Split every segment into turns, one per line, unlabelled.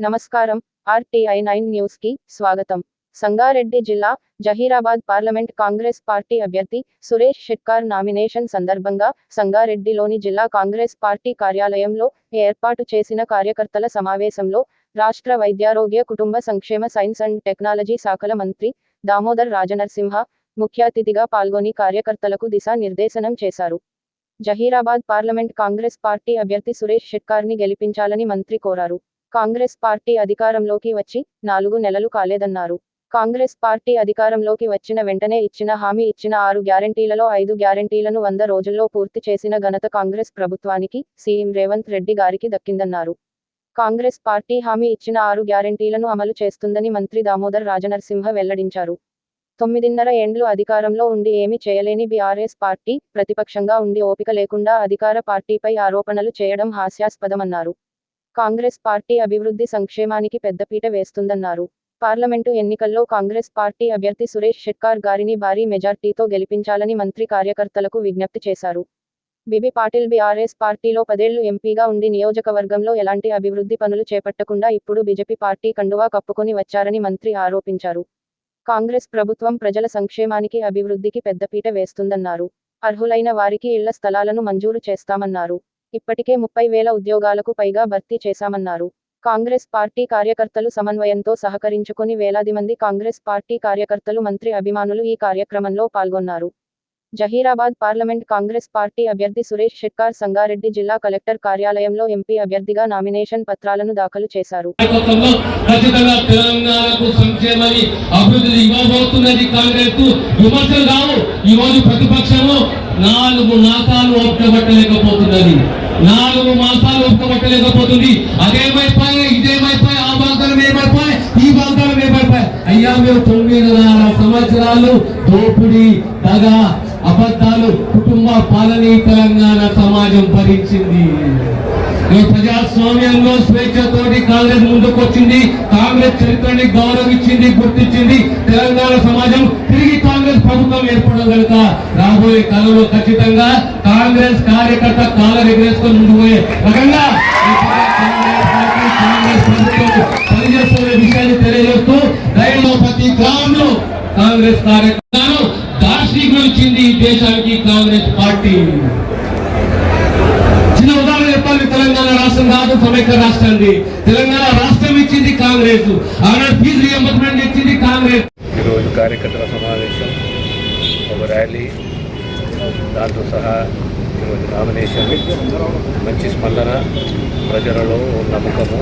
నమస్కారం. RTI nine న్యూస్కి స్వాగతం. సంగారెడ్డి జిల్లా జహీరాబాద్ పార్లమెంట్ కాంగ్రెస్ పార్టీ అభ్యర్థి సురేష్ షెట్కార్ నామినేషన్ సందర్భంగా సంగారెడ్డిలోని జిల్లా కాంగ్రెస్ పార్టీ కార్యాలయంలో ఏర్పాటు చేసిన కార్యకర్తల సమావేశంలో రాష్ట్ర వైద్యారోగ్య కుటుంబ సంక్షేమ సైన్స్ అండ్ టెక్నాలజీ శాఖల మంత్రి దామోదర్ రాజనరసింహ ముఖ్య అతిథిగా పాల్గొని కార్యకర్తలకు దిశానిర్దేశనం చేశారు. జహీరాబాద్ పార్లమెంట్ కాంగ్రెస్ పార్టీ అభ్యర్థి సురేష్ షెట్కార్ని గెలిపించాలని మంత్రి కోరారు. కాంగ్రెస్ పార్టీ అధికారంలోకి వచ్చి నాలుగు నెలలు కాలేదన్నారు. కాంగ్రెస్ పార్టీ అధికారంలోకి వచ్చిన వెంటనే ఇచ్చిన హామీ ఇచ్చిన ఆరు గ్యారంటీలలో ఐదు గ్యారంటీలను వంద రోజుల్లో పూర్తి చేసిన ఘనత కాంగ్రెస్ ప్రభుత్వానికి సీఎం రేవంత్ రెడ్డి గారికి దక్కిందన్నారు. కాంగ్రెస్ పార్టీ హామీ ఇచ్చిన ఆరు గ్యారంటీలను అమలు చేస్తుందని మంత్రి దామోదర్ రాజనరసింహ వెల్లడించారు. తొమ్మిదిన్నర ఏండ్లు అధికారంలో ఉండి ఏమీ చేయలేని బీఆర్ఎస్ పార్టీ ప్రతిపక్షంగా ఉండి ఓపిక లేకుండా అధికార పార్టీపై ఆరోపణలు చేయడం హాస్యాస్పదమన్నారు. కాంగ్రెస్ పార్టీ అభివృద్ధి సంక్షేమానికి పెద్దపీట వేస్తుందన్నారు. పార్లమెంటు ఎన్నికల్లో కాంగ్రెస్ పార్టీ అభ్యర్థి సురేష్ షెట్కార్ గారిని భారీ మెజార్టీతో గెలిపించాలని మంత్రి కార్యకర్తలకు విజ్ఞప్తి చేశారు. బిబి పాటిల్ బీఆర్ఎస్ పార్టీలో పదేళ్ళు ఎంపీగా ఉండి నియోజకవర్గంలో ఎలాంటి అభివృద్ధి పనులు చేపట్టకుండా ఇప్పుడు బీజేపీ పార్టీ కండువా కప్పుకొని వచ్చారని మంత్రి ఆరోపించారు. కాంగ్రెస్ ప్రభుత్వం ప్రజల సంక్షేమానికి అభివృద్ధికి పెద్దపీట వేస్తుందన్నారు. అర్హులైన వారికి ఇళ్ళ స్థలాలను మంజూరు చేస్తామన్నారు. ఇప్పటికే ముప్పై వేల ఉద్యోగాలకు పైగా భర్తీ చేశామన్నారు. కాంగ్రెస్ పార్టీ కార్యకర్తలు సమన్వయంతో సహకరించుకుని వేలాది మంది కాంగ్రెస్ పార్టీ కార్యకర్తలు మంత్రి అభిమానులు ఈ కార్యక్రమంలో పాల్గొన్నారు. జహీరాబాద్ పార్లమెంట్ కాంగ్రెస్ పార్టీ అభ్యర్థి సురేష్ షెట్కార్ సంగారెడ్డి జిల్లా కలెక్టర్ కార్యాలయంలో ఎంపీ అభ్యర్థిగా నామినేషన్ పత్రాలను దాఖలు చేశారు.
తెలంగాణకు అభివృద్ధి ఇవ్వబోతున్నది కాంగ్రెస్ విమర్శలు ఈ రోజు నాలుగు మాసాలు ఒప్పుకబట్టలేకపోతున్నది. నాలుగు మాసాలు ఒప్పుకబట్టలేకపోతుంది. అదేమైపోయి ఇదేమైపోయి ఆ బాధలు ఏమైపోయి ఈ బాధలు ఏమైపోయి అయ్యా మేము తొమ్మిదిన్నర సంవత్సరాలు దోపిడి దగా అబద్ధాలు కుటుంబ పాలనీ తెలంగాణ సమాజం భరించింది. ఈ ప్రజాస్వామ్యంలో స్వేచ్ఛతోటి కాంగ్రెస్ ముందుకు వచ్చింది కాంగ్రెస్ చరిత్రని గౌరవించింది గుర్తించింది తెలంగాణ సమాజం. తిరిగి కాంగ్రెస్ ప్రభుత్వం ఏర్పడడం కనుక రాబోయే కాలంలో ఖచ్చితంగా కాంగ్రెస్ కార్యకర్త కాలం ఎగరేసుకొని ముందుకు పోయే రకంగా కాంగ్రెస్ ప్రభుత్వం పనిచేస్తున్న విషయాన్ని తెలియజేస్తూ రైల్లో ప్రతి గ్రామంలో కాంగ్రెస్ కార్యకర్తలు దార్శీకులు ఇచ్చింది ఈ దేశానికి కాంగ్రెస్ పార్టీ. తెలంగాణ రాష్ట్రం కాదు సమైక్య రాష్ట్రాన్ని తెలంగాణ రాష్ట్రం ఇచ్చింది కాంగ్రెస్. ఆనాడు ఫీజు రియంబర్స్మెంట్ ఇచ్చింది కాంగ్రెస్.
ఈరోజు కార్యకర్తల సమావేశం ఒక ర్యాలీ దాంతో సహా ఈరోజు నామినేషన్ మంచి స్పందన ప్రజలలో నమ్మకము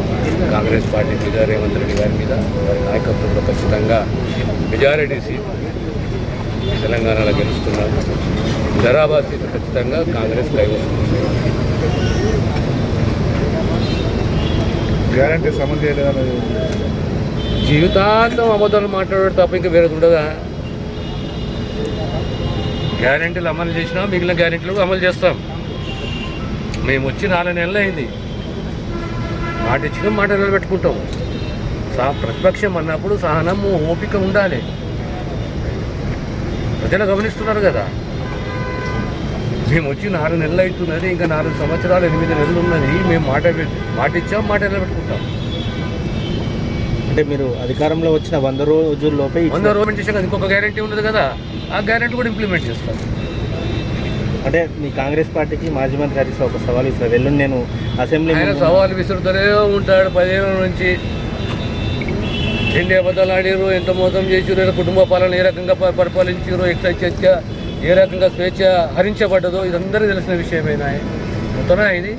కాంగ్రెస్ పార్టీ మీద రేవంత్ రెడ్డి గారి మీద వారి నాయకత్వంలో ఖచ్చితంగా మెజారిటీ సీట్ తెలంగాణలో గెలుస్తున్నారు. జరాబాద్ సీట్ ఖచ్చితంగా కాంగ్రెస్ కైవసం
గ్యారంటీ సమన్ చేయలేదని
జీవితాంతం అబద్ధాలు మాట్లాడాడు తప్ప ఇంకా వేరేది ఉండదా? గ్యారెంటీలు అమలు చేసినా మిగిలిన గ్యారంటీలు అమలు చేస్తాం. మేము వచ్చి నాలుగు నెలలు అయింది. మాట ఇచ్చిన మాట నిలబెట్టుకుంటాం. సా ప్రతిపక్షం అన్నప్పుడు సహనము ఓపిక ఉండాలి. ప్రజలు గమనిస్తున్నారు కదా. మేము వచ్చి నాలుగు నెలలు అవుతున్నది ఇంకా నాలుగు సంవత్సరాలు ఎనిమిది నెలలు ఉన్నది. మేము మాట మాట ఇచ్చాం మాట నిలబెట్టుకుంటాం.
అంటే మీరు అధికారంలో వచ్చిన వంద రోజుల్లోపే
వంద రోజులు చేసాక ఇంకొక గ్యారంటీ ఉన్నది కదా ఆ గ్యారంటీ కూడా ఇంప్లిమెంట్ చేస్తాం.
అంటే మీ కాంగ్రెస్ పార్టీకి మాజీ మంత్రి హరీష్ ఒక సవాల్ ఇస్తారు వెళ్ళుండి నేను అసెంబ్లీ
ఆయన
ముందు-
సవాలు విసురుతూనే ఉంటాడు. పదిహేను నుంచి ఎన్ని అబద్ధాలు ఆడారు ఎంత మోసం చేసారు కుటుంబ పాలన ఏ రకంగా పరిపాలించారు ఎట్లా చర్చ ఏ రకంగా స్వేచ్ఛ హరించబడ్డదో ఇదందరికీ తెలిసిన విషయమేనా మొత్తమే ఇది.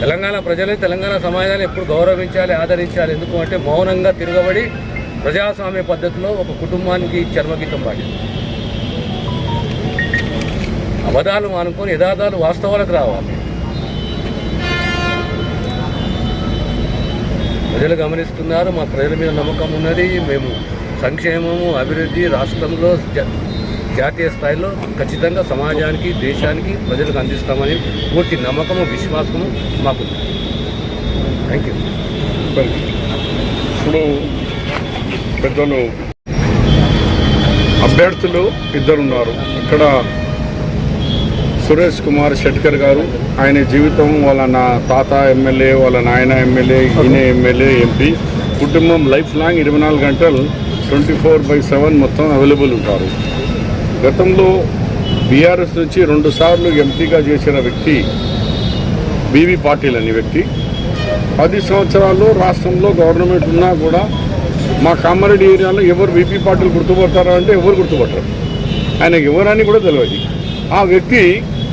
తెలంగాణ ప్రజలు తెలంగాణ సమాజాన్ని ఎప్పుడు గౌరవించాలి ఆదరించాలి ఎందుకు అంటే మౌనంగా తిరగబడి ప్రజాస్వామ్య పద్ధతిలో ఒక కుటుంబానికి చర్మగీతం పాడింది అబద్ధాలు మానుకొని యథార్థాలు వాస్తవాలకు రావాలి. ప్రజలు గమనిస్తున్నారు మా ప్రజల మీద నమ్మకం ఉన్నది మేము సంక్షేమము అభివృద్ధి రాష్ట్రంలో జాతీయ స్థాయిలో ఖచ్చితంగా సమాజానికి దేశానికి ప్రజలకు అందిస్తామని పూర్తి నమ్మకము విశ్వాసము మాకు థ్యాంక్ యూ
ఇప్పుడు పెద్దలు అభ్యర్థులు ఇద్దరున్నారు. ఇక్కడ సురేష్ కుమార్ షెట్కర్ గారు ఆయన జీవితం వాళ్ళ నా తాత ఎమ్మెల్యే వాళ్ళ నాయన ఎమ్మెల్యే ఈయన ఎమ్మెల్యే ఎంపీ. కుటుంబం లైఫ్ లాంగ్ ఇరవై నాలుగు గంటలు ట్వంటీ ఫోర్ బై సెవెన్ మొత్తం అవైలబుల్ ఉంటారు. గతంలో బీఆర్ఎస్ నుంచి రెండుసార్లు ఎంపీగా చేసిన వ్యక్తి బీవీ పాటిల్ అనే వ్యక్తి. పది సంవత్సరాల్లో రాష్ట్రంలో గవర్నమెంట్ ఉన్నా కూడా మా కామారెడ్డి ఏరియాలో ఎవరు బీపీ పాటిల్ గుర్తుపడతారా అంటే ఎవరు గుర్తుపడతారు ఆయన ఎవరని కూడా తెలియదు ఆ వ్యక్తి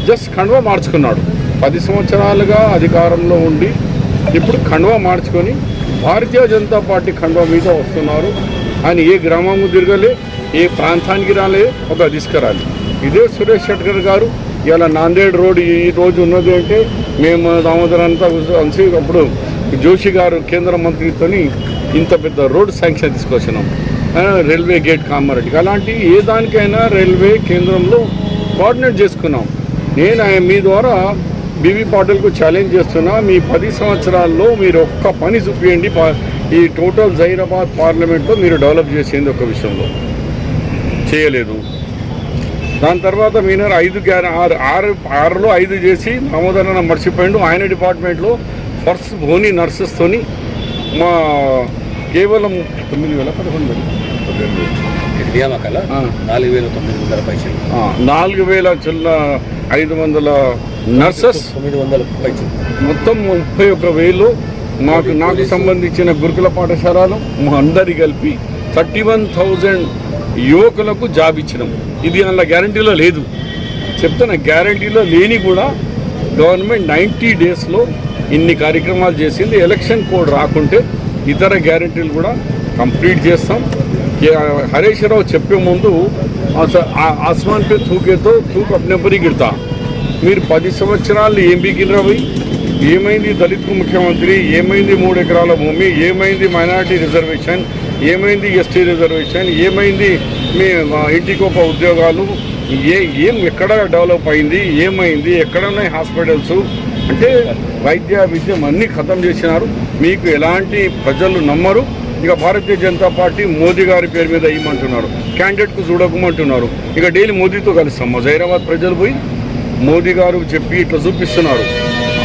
జస్ట్ కండువా మార్చుకున్నాడు. పది సంవత్సరాలుగా అధికారంలో ఉండి ఇప్పుడు కండువా మార్చుకొని భారతీయ జనతా పార్టీ కండువా మీద వస్తున్నారు. ఆయన ఏ గ్రామము తిరగలే ఏ ప్రాంతానికి రాలే ఒక తీసుకురాలి. ఇదే సురేష్ షెట్కర్ గారు ఇలా నాందేడ్ రోడ్ ఈ రోజు ఉన్నది అంటే మేము దామోదరంతా కలిసి అప్పుడు జోషి గారు కేంద్ర మంత్రితో ఇంత పెద్ద రోడ్ శాంక్షన్ తీసుకొచ్చినాం. రైల్వే గేట్ కామారెడ్డికి. అలాంటి ఏ దానికైనా రైల్వే కేంద్రంలో కోఆర్డినేట్ చేసుకున్నాం. నేను ఆయన మీ ద్వారా బీవీ పాటిల్కు ఛాలెంజ్ చేస్తున్నా మీ పది సంవత్సరాల్లో మీరు ఒక్క పని చూపించండి ఈ టోటల్ జైరాబాద్ పార్లమెంట్లో మీరు డెవలప్ చేసేది ఒక విషయంలో. చేయలేదు. దాని తర్వాత మీనర్ ఐదు ఆరు ఆరు ఆరులో ఐదు చేసి దామోదరన మర్చిపోయిండు. ఆయన డిపార్ట్మెంట్లో ఫస్ట్ ధోని నర్సెస్తోని మా కేవలం తొమ్మిది వేల పదకొండు వేలు.
నియామకాల. నాలుగు వేల తొమ్మిది వందల పైసలు
నాలుగు వేల చిల్ల ఐదు వందల నర్సెస్.
తొమ్మిది వందల పైసలు
మొత్తం ముప్పై ఒక్క వేలు మాకు నాకు సంబంధించిన గురుకుల పాఠశాలలు మా అందరి కలిపి థర్టీ వన్ థౌజండ్ యువకులకు జాబ్ ఇచ్చినాం. ఇది అందులో గ్యారంటీలో లేదు. చెప్తున్నా గ్యారంటీలో లేని కూడా గవర్నమెంట్ నైంటీ డేస్లో ఇన్ని కార్యక్రమాలు చేసింది. ఎలక్షన్ కోడ్ రాకుంటే ఇతర గ్యారంటీలు కూడా కంప్లీట్ చేస్తాం. హరీష్ రావు చెప్పే ముందు ఆ- ఆస్మాన్ పే తూకేతో తూక్ అప్నే గిడతా మీరు పది సంవత్సరాలు ఏం బీకినరా పోయి ఏమైంది దళిత్ ముఖ్యమంత్రి? ఏమైంది మూడు ఎకరాల భూమి? ఏమైంది మైనారిటీ రిజర్వేషన్? ఏమైంది ఎస్టీ రిజర్వేషన్? ఏమైంది? మీ మా ఇంటికి ఒక ఉద్యోగాలు ఏ ఏం ఎక్కడ డెవలప్ అయింది? ఏమైంది? ఎక్కడ ఉన్నాయి హాస్పిటల్స్? అంటే వైద్య విద్యం అన్నీ ఖతం చేసినారు. మీకు ఎలాంటి ప్రజలు నమ్మరు. ఇక భారతీయ జనతా పార్టీ మోదీ గారి పేరు మీద ఇవ్వమంటున్నారు క్యాండిడేట్కు చూడకమంటున్నారు. ఇక డైలీ మోదీతో కలుస్తాం. మా జైరాబాద్ ప్రజలు పోయి మోదీ గారు చెప్పి ఇట్లా చూపిస్తున్నారు.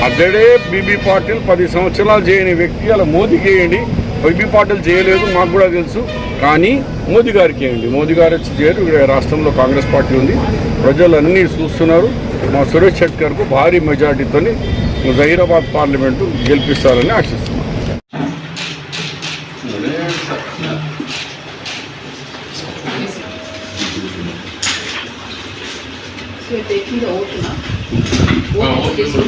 అక్కడే బీబీ పాటిల్ పది సంవత్సరాలు చేయని వ్యక్తి అలా మోదీకి వేయండి. బీబీ పార్టీలు చేయలేదు మాకు కూడా తెలుసు. కానీ మోదీ గారికి ఏంటి మోదీ గారు వచ్చి చేయరు. రాష్ట్రంలో కాంగ్రెస్ పార్టీ ఉంది. ప్రజలు అన్నీ చూస్తున్నారు. మా సురేష్ షెట్కర్కు భారీ మెజార్టీతో జహీరాబాద్ పార్లమెంటు గెలిపిస్తారని ఆశిస్తున్నాం.
So you're taking the oath now? Oath చేసి